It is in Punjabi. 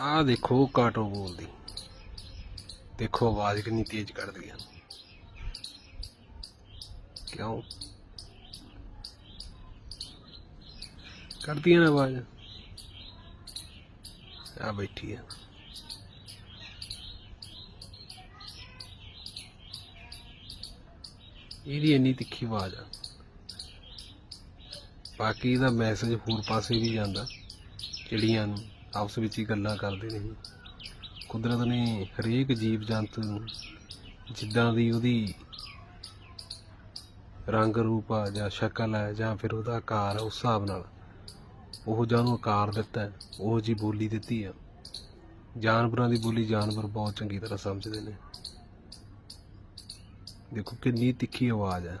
ਆਹ ਦੇਖੋ ਕਾਟੋ ਬੋਲਦੀ ਦੇਖੋ ਆਵਾਜ਼ ਕਿੰਨੀ ਤੇਜ਼ ਕੱਢਦੀ ਆ। ਕਿਉਂ? ਕੱਢਦੀ ਆ ਨਾ ਆਵਾਜ਼। ਆ ਬੈਠੀ ਆ। ਇਹਦੀ ਇੰਨੀ ਤਿੱਖੀ ਆਵਾਜ਼ ਆ। ਬਾਕੀ ਇਹਦਾ ਮੈਸੇਜ ਹੋਰ ਪਾਸੇ ਵੀ ਜਾਂਦਾ, ਚਿੜੀਆਂ ਨੂੰ। ਆਪਸ ਵਿੱਚ ਹੀ ਗੱਲਾਂ ਕਰਦੇ ਨੇ ਕੁਦਰਤ ਨੇ ਹਰੇਕ ਜੀਵ ਜੰਤੂ ਨੂੰ ਜਿੱਦਾਂ ਦੀ ਉਹਦੀ ਰੰਗ ਰੂਪ ਆ ਜਾਂ ਸ਼ਕਲ ਹੈ ਜਾਂ ਫਿਰ ਉਹਦਾ ਆਕਾਰ ਹੈ ਉਸ ਹਿਸਾਬ ਨਾਲ ਉਹ ਜਾਂ ਨੂੰ ਆਕਾਰ ਦਿੱਤਾ ਹੈ, ਉਹ ਜੀ ਬੋਲੀ ਦਿੱਤੀ ਆ। ਜਾਨਵਰਾਂ ਦੀ ਬੋਲੀ ਜਾਨਵਰ ਬਹੁਤ ਚੰਗੀ ਤਰ੍ਹਾਂ ਸਮਝਦੇ ਨੇ। ਦੇਖੋ ਕਿੰਨੀ ਤਿੱਖੀ ਆਵਾਜ਼ ਹੈ